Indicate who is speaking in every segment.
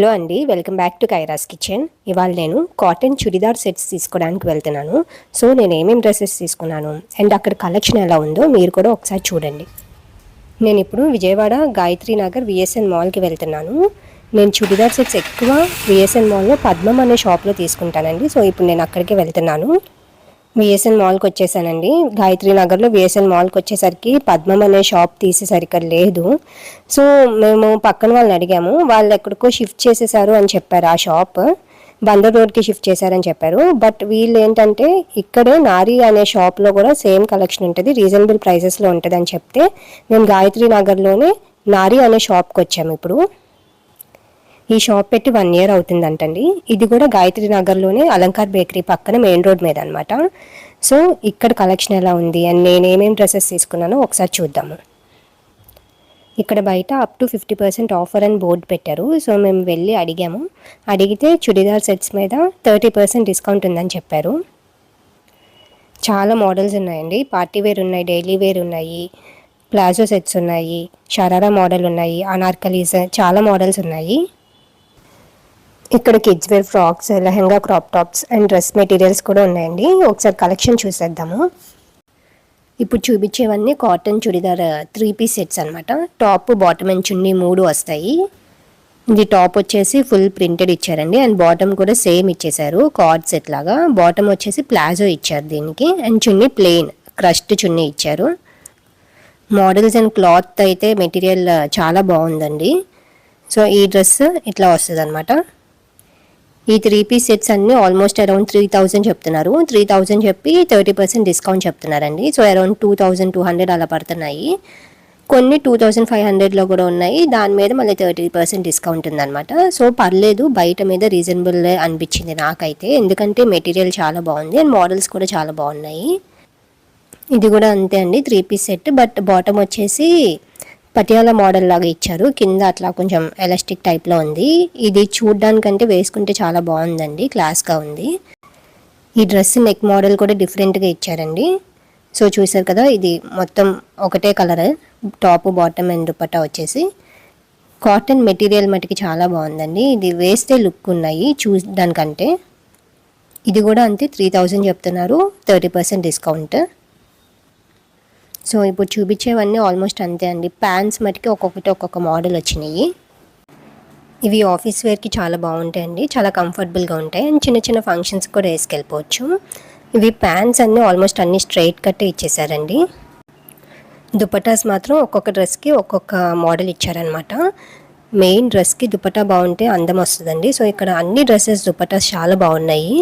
Speaker 1: Hello అండి welcome back to Kyra's kitchen. ఇవాళ నేను కాటన్ చుడిదార్ సెట్స్ తీసుకోవడానికి వెళ్తున్నాను. సో నేను ఏమేమి డ్రెస్సెస్ తీసుకున్నాను అండ్ అక్కడ కలెక్షన్ ఎలా ఉందో మీరు కూడా ఒకసారి చూడండి. నేను ఇప్పుడు విజయవాడ గాయత్రి నగర్ విఎస్ఎన్ మాల్కి వెళ్తున్నాను. నేను చుడిదార్ సెట్స్ ఎక్కువ విఎస్ఎన్ మాల్లో పద్మం అనే షాప్లో తీసుకుంటానండి. సో ఇప్పుడు నేను అక్కడికి వెళ్తున్నాను. విఎస్ఎన్ మాల్కి వచ్చేసానండి. గాయత్రి నగర్లో విఎస్ఎన్ మాల్కి వచ్చేసరికి పద్మం అనే షాప్ తీసేసరికి లేదు. సో మేము పక్కన వాళ్ళని అడిగాము. వాళ్ళు ఎక్కడికో షిఫ్ట్ చేసేసారు అని చెప్పారు ఆ షాప్ బందర్ రోడ్కి షిఫ్ట్ చేశారని చెప్పారు. బట్ వీళ్ళు ఏంటంటే ఇక్కడే నారీ అనే షాప్లో కూడా సేమ్ కలెక్షన్ ఉంటుంది. రీజనబుల్ ప్రైసెస్లో ఉంటుంది అని చెప్తే మేము గాయత్రి నగర్లోనే నారీ అనే షాప్కి వచ్చాము ఇప్పుడు. ఈ షాప్ పెట్టి వన్ ఇయర్ అవుతుందంటండి. ఇది కూడా గాయత్రి నగర్లోనే అలంకార్ బేకరీ పక్కన మెయిన్ రోడ్ మీద అనమాట సో ఇక్కడ కలెక్షన్ ఎలా ఉంది అండ్ నేను ఏమేమి డ్రెస్సెస్ తీసుకున్నానో ఒకసారి చూద్దాము. ఇక్కడ బయట up to fifty percent offer అని బోర్డు పెట్టారు. సో మేము వెళ్ళి అడిగాము. అడిగితే చుడిదార్ సెట్స్ మీద థర్టీ పర్సెంట్ డిస్కౌంట్ ఉందని చెప్పారు. చాలా మోడల్స్ ఉన్నాయండి. పార్టీ వేర్ ఉన్నాయి డైలీ వేర్ ఉన్నాయి ప్లాజో సెట్స్ ఉన్నాయి షరారా మోడల్ ఉన్నాయి అనార్కలీస్ చాలా మోడల్స్ ఉన్నాయి. ఇక్కడ kids wear frocks lehenga crop tops and dress materials కూడా ఉన్నాయండి. ఒకసారి కలెక్షన్ చూసేద్దాము. ఇప్పుడు చూపించేవన్నీ cotton churidar three piece sets అనమాట టాప్ బాటమ్ అండ్ చున్నీ మూడు వస్తాయి. ఇది టాప్ వచ్చేసి ఫుల్ ప్రింటెడ్ ఇచ్చారండి. అండ్ బాటమ్ కూడా సేమ్ ఇచ్చేసారు కార్డ్ సెట్ లాగా. బాటమ్ వచ్చేసి ప్లాజో ఇచ్చారు దీనికి. And chunni plain crushed chunni ఇచ్చారు. మోడల్స్ అండ్ క్లాత్ అయితే మెటీరియల్ చాలా బాగుందండి. సో ఈ డ్రెస్ ఇట్లా వస్తుంది అనమాట ఈ త్రీ పీస్ సెట్స్ అన్ని ఆల్మోస్ట్ అరౌండ్ త్రీ థౌజండ్ చెప్తున్నారు. త్రీ థౌజండ్ చెప్పి థర్టీ పర్సెంట్ డిస్కౌంట్ చెప్తున్నారండి. So around two thousand two hundred అలా పడుతున్నాయి. కొన్ని టూ థౌజండ్ ఫైవ్ హండ్రెడ్లో కూడా ఉన్నాయి. దాని మీద మళ్ళీ థర్టీ పర్సెంట్ డిస్కౌంట్ ఉందన్నమాట. సో పర్లేదు బయట మీద రీజనబుల్ అనిపించింది నాకైతే. ఎందుకంటే మెటీరియల్ చాలా బాగుంది అండ్ మోడల్స్ కూడా చాలా బాగున్నాయి. ఇది కూడా అంతే అండి three piece set but bottom వచ్చేసి పటియాలా మోడల్ లాగా ఇచ్చారు. కింద అట్లా కొంచెం ఎలాస్టిక్ టైప్లో ఉంది. ఇది చూడ్డానికంటే వేసుకుంటే చాలా బాగుందండి. క్లాస్గా ఉంది. ఈ డ్రెస్ నెక్ మోడల్ కూడా డిఫరెంట్గా ఇచ్చారండి. సో చూసారు కదా ఇది మొత్తం ఒకటే colour top bottom and dupatta వచ్చేసి. కాటన్ మెటీరియల్ మటుకి చాలా బాగుందండి. ఇది వేస్తే లుక్ ఉన్నాయి చూడడానికంటే. ఇది కూడా అంతే త్రీ థౌజండ్ చెప్తున్నారు. థర్టీ పర్సెంట్ డిస్కౌంట్ సో ఇప్పుడు చూపించేవన్నీ ఆల్మోస్ట్ అంతే అండి. ప్యాంట్స్ మటుకి ఒక్కొక్కటి ఒక్కొక్క మోడల్ వచ్చినాయి. ఇవి ఆఫీస్ వేర్కి చాలా బాగుంటాయండి. చాలా కంఫర్టబుల్గా ఉంటాయి. అండ్ చిన్న చిన్న ఫంక్షన్స్ కూడా వేసుకెళ్ళిపోవచ్చు. ఇవి ప్యాంట్స్ అన్నీ ఆల్మోస్ట్ అన్ని స్ట్రైట్ కట్టే ఇచ్చేసారండి. దుపటాస్ మాత్రం ఒక్కొక్క డ్రెస్కి ఒక్కొక్క మోడల్ ఇచ్చారనమాట మెయిన్ డ్రెస్కి దుపటా బాగుంటే అందం వస్తుందండి. సో ఇక్కడ అన్ని డ్రెస్సెస్ దుపటాస్ చాలా బాగున్నాయి.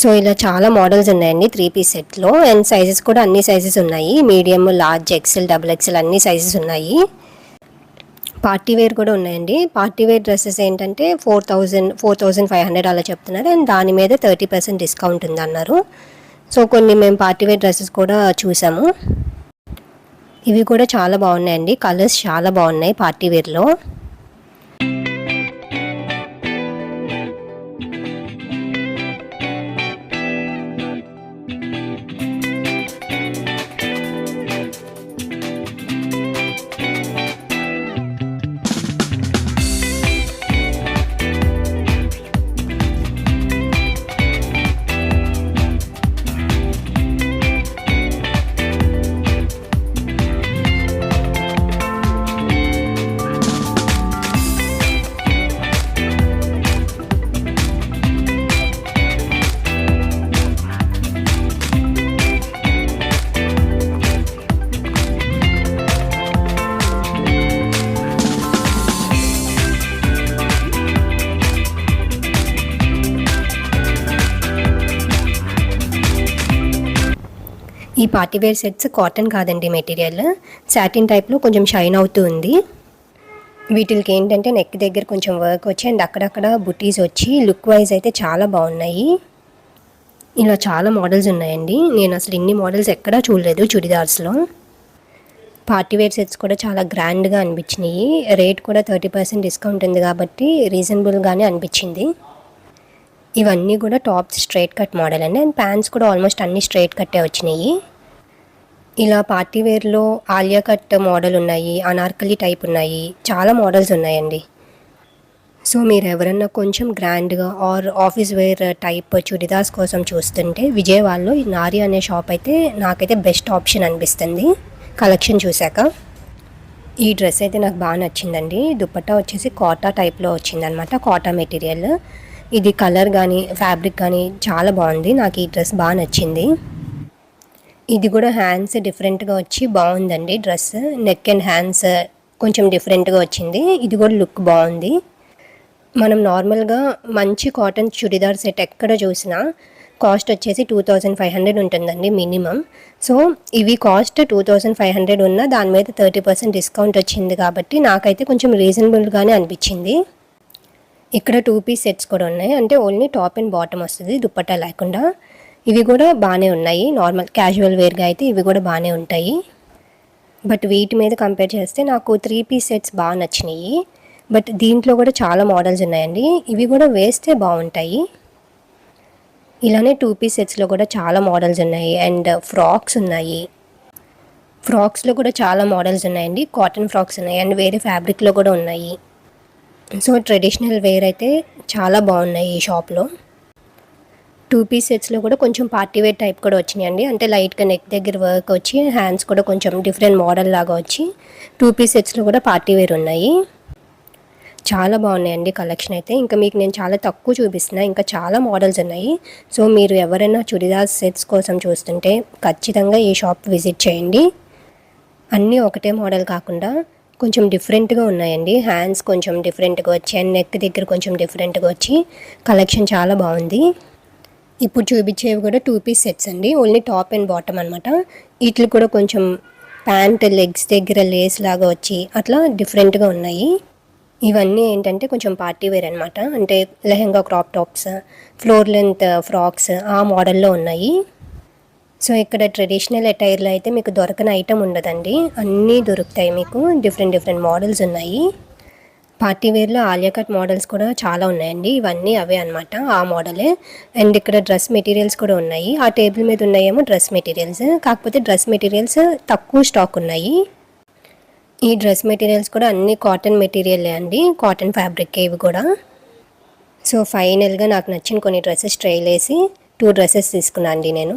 Speaker 1: సో ఇలా చాలా మోడల్స్ ఉన్నాయండి త్రీ పీస్ సెట్లో. అండ్ సైజెస్ కూడా అన్ని సైజెస్ ఉన్నాయి. Medium large XL double XL అన్ని సైజెస్ ఉన్నాయి. పార్టీ వేర్ కూడా ఉన్నాయండి. పార్టీ వేర్ డ్రెస్సెస్ ఏంటంటే four thousand four thousand five hundred అలా చెప్తున్నారు. అండ్ దాని మీద థర్టీ పర్సెంట్ డిస్కౌంట్ ఉందన్నారు. సో కొన్ని మేము పార్టీ వేర్ డ్రెస్సెస్ కూడా చూసాము. ఇవి కూడా చాలా బాగున్నాయండి. కలర్స్ చాలా బాగున్నాయి పార్టీ వేర్లో. ఈ పార్టీవేర్ సెట్స్ కాటన్ కాదండి మెటీరియల్. సాటిన్ టైప్లో కొంచెం షైన్ అవుతూ ఉంది. వీటికి ఏంటంటే నెక్ దగ్గర కొంచెం వర్క్ వచ్చి అండ్ అక్కడక్కడ బుటీస్ వచ్చి లుక్ వైజ్ అయితే చాలా బాగున్నాయి. ఇలా చాలా మోడల్స్ ఉన్నాయండి. నేను అసలు ఇన్ని మోడల్స్ ఎక్కడా చూడలేదు చుడిదార్స్లో. పార్టీవేర్ సెట్స్ కూడా చాలా గ్రాండ్గా అనిపించినాయి. రేట్ కూడా థర్టీ పర్సెంట్ డిస్కౌంట్ ఉంది కాబట్టి రీజనబుల్గానే అనిపించింది. ఇవన్నీ కూడా టాప్స్ స్ట్రైట్ కట్ మోడల్ అండి. అండ్ ప్యాంట్స్ కూడా ఆల్మోస్ట్ అన్ని స్ట్రైట్ కట్టే వచ్చినాయి. ఇలా పార్టీ వేర్లో ఆలియా కట్ మోడల్ ఉన్నాయి అనార్కలి టైప్ ఉన్నాయి చాలా మోడల్స్ ఉన్నాయండి. సో మీరు ఎవరన్నా కొంచెం గ్రాండ్గా or office wear type chudidars కోసం చూస్తుంటే విజయవాడలో ఈ నారి అనే షాప్ అయితే నాకైతే బెస్ట్ ఆప్షన్ అనిపిస్తుంది. కలెక్షన్ చూశాక. ఈ డ్రెస్ అయితే నాకు బాగా నచ్చిందండి. దుపట్టా వచ్చేసి కాటా టైప్లో వచ్చిందనమాట కాటా మెటీరియల్ ఇది కలర్ కానీ ఫ్యాబ్రిక్ కానీ చాలా బాగుంది. నాకు ఈ డ్రెస్ బాగా నచ్చింది. ఇది కూడా హ్యాండ్స్ డిఫరెంట్గా వచ్చి బాగుందండి డ్రెస్. నెక్ అండ్ హ్యాండ్స్ కొంచెం డిఫరెంట్గా వచ్చింది. ఇది కూడా లుక్ బాగుంది. మనం నార్మల్గా మంచి కాటన్ చుడిదార్ సెట్ ఎక్కడ చూసినా కాస్ట్ వచ్చేసి టూ థౌజండ్ ఫైవ్ హండ్రెడ్ ఉంటుందండి మినిమం. సో ఇవి cost two thousand five hundred ఉన్న దాని మీద థర్టీ పర్సెంట్ డిస్కౌంట్ వచ్చింది కాబట్టి నాకైతే కొంచెం రీజనబుల్గానే అనిపించింది. ఇక్కడ టూ పీస్ సెట్స్ కూడా ఉన్నాయి. అంటే ఓన్లీ టాప్ అండ్ బాటమ్ వస్తుంది. దుప్పట్టా లేకుండా. ఇవి కూడా బాగానే ఉన్నాయి. నార్మల్ క్యాజువల్ వేర్గా అయితే ఇవి కూడా బాగానే ఉంటాయి. బట్ వీటి మీద కంపేర్ చేస్తే నాకు త్రీ పీస్ సెట్స్ బాగా నచ్చినాయి. బట్ దీంట్లో కూడా చాలా మోడల్స్ ఉన్నాయండి. ఇవి కూడా వేస్తే బాగుంటాయి. ఇలానే టూ పీస్ సెట్స్లో కూడా చాలా మోడల్స్ ఉన్నాయి. అండ్ ఫ్రాక్స్ ఉన్నాయి. ఫ్రాక్స్లో కూడా చాలా మోడల్స్ ఉన్నాయండి. కాటన్ ఫ్రాక్స్ ఉన్నాయి. అండ్ వేరే ఫ్యాబ్రిక్లో కూడా ఉన్నాయి. సో ట్రెడిషనల్ వేర్ అయితే చాలా బాగున్నాయి ఈ షాప్లో. టూ పీస్ సెట్స్లో కూడా కొంచెం పార్టీ వేర్ టైప్ కూడా వచ్చినాయండి. అంటే లైట్గా నెక్ దగ్గర వర్క్ వచ్చి హ్యాండ్స్ కూడా కొంచెం డిఫరెంట్ మోడల్ లాగా వచ్చి టూ పీస్ సెట్స్లో కూడా పార్టీ వేర్ ఉన్నాయి. చాలా బాగున్నాయండి కలెక్షన్ అయితే. ఇంకా మీకు నేను చాలా తక్కువ చూపిస్తున్నా ఇంకా చాలా మోడల్స్ ఉన్నాయి. సో మీరు ఎవరైనా చుడిదార్ సెట్స్ కోసం చూస్తుంటే ఖచ్చితంగా ఈ షాప్ విజిట్ చేయండి. అన్నీ ఒకటే మోడల్ కాకుండా కొంచెం డిఫరెంట్గా ఉన్నాయండి. హ్యాండ్స్ కొంచెం డిఫరెంట్గా వచ్చి అండ్ నెక్ దగ్గర కొంచెం డిఫరెంట్గా వచ్చి కలెక్షన్ చాలా బాగుంది. ఇప్పుడు చూపించేవి కూడా టూ పీస్ సెట్స్ అండి. ఓన్లీ టాప్ అండ్ బాటమ్ అనమాట వీటిలు కూడా కొంచెం ప్యాంట్ లెగ్స్ దగ్గర లేస్ లాగా వచ్చి అట్లా డిఫరెంట్గా ఉన్నాయి. ఇవన్నీ ఏంటంటే కొంచెం పార్టీ వేర్ అనమాట అంటే lehenga crop tops floor length frocks ఆ మోడల్లో ఉన్నాయి. సో ఇక్కడ ట్రెడిషనల్ అటైర్లో అయితే మీకు దొరకని ఐటమ్ ఉండదండి. అన్నీ దొరుకుతాయి మీకు. డిఫరెంట్ డిఫరెంట్ మోడల్స్ ఉన్నాయి. పార్టీ వేర్లో ఆలియా కట్ మోడల్స్ కూడా చాలా ఉన్నాయండి. ఇవన్నీ అవే అనమాట ఆ మోడలే అండ్ ఇక్కడ డ్రెస్ మెటీరియల్స్ కూడా ఉన్నాయి. ఆ టేబుల్ మీద ఉన్నాయేమో డ్రెస్ మెటీరియల్స్ కాకపోతే డ్రెస్ మెటీరియల్స్ తక్కువ స్టాక్ ఉన్నాయి. ఈ డ్రెస్ మెటీరియల్స్ కూడా అన్ని కాటన్ మెటీరియలే అండి. కాటన్ ఫ్యాబ్రిక్ ఇవి కూడా. సో ఫైనల్గా నాకు నచ్చిన కొన్ని డ్రెస్సెస్ ట్రైల్ వేసి టూ డ్రెస్సెస్ తీసుకున్నాను అండి నేను.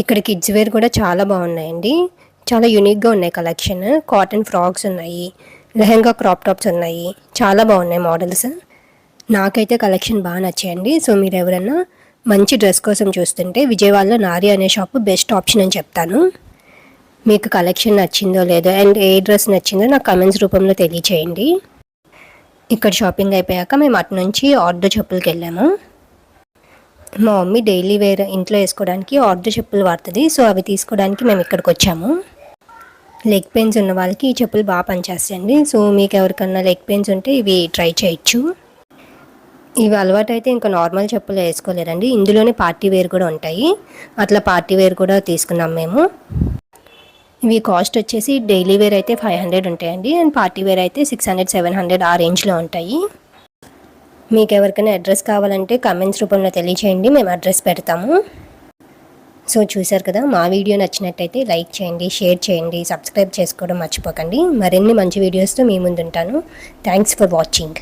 Speaker 1: ఇక్కడ కిడ్స్ వేర్ కూడా చాలా బాగున్నాయండి. చాలా యూనిక్గా ఉన్నాయి కలెక్షన్ కాటన్ ఫ్రాక్స్ ఉన్నాయి. లెహంగా క్రాప్ టాప్స్ ఉన్నాయి. చాలా బాగున్నాయి మోడల్స్ నాకైతే కలెక్షన్ బాగా నచ్చాయండి. సో మీరు ఎవరైనా మంచి డ్రెస్ కోసం చూస్తుంటే విజయవాడలో నారి అనే షాప్ బెస్ట్ ఆప్షన్ అని చెప్తాను. మీకు కలెక్షన్ నచ్చిందో లేదో అండ్ ఏ డ్రెస్ నచ్చిందో నాకు కమెంట్స్ రూపంలో తెలియచేయండి. ఇక్కడ షాపింగ్ అయిపోయాక మేము అటు నుంచి ఆర్డర్ చెప్పులకి వెళ్ళాము. మా మమ్మీ డైలీ వేర్ ఇంట్లో వేసుకోవడానికి ఆర్డర్ చెప్పులు వాడుతుంది. సో అవి తీసుకోవడానికి మేము ఇక్కడికి వచ్చాము. లెగ్ పెయిన్స్ ఉన్న వాళ్ళకి ఈ చెప్పులు బాగా పనిచేస్తాయండి. సో మీకు ఎవరికన్నా లెగ్ పెయిన్స్ ఉంటే ఇవి ట్రై చేయొచ్చు. ఇవి అలవాటు అయితే ఇంకా నార్మల్ చెప్పులు వేసుకోలేరండి ఇందులోనే పార్టీ వేర్ కూడా ఉంటాయి. అట్లా పార్టీ వేర్ కూడా తీసుకున్నాం మేము. ఇవి కాస్ట్ వచ్చేసి డైలీ వేర్ అయితే ఫైవ్ హండ్రెడ్ ఉంటాయండి. అండ్ పార్టీ వేర్ అయితే సిక్స్ హండ్రెడ్ సెవెన్ హండ్రెడ్ ఆ రేంజ్లో ఉంటాయి. మీకు ఎవరికైనా అడ్రస్ కావాలంటే కమెంట్స్ రూపంలో తెలియచేయండి మేము అడ్రస్ పెడతాము. సో చూసారు కదా మా వీడియో నచ్చినట్టయితే లైక్ చేయండి షేర్ చేయండి సబ్స్క్రైబ్ చేసుకోవడం మర్చిపోకండి. మరిన్ని మంచి వీడియోస్తో మీ ముందుంటాను. Thanks for watching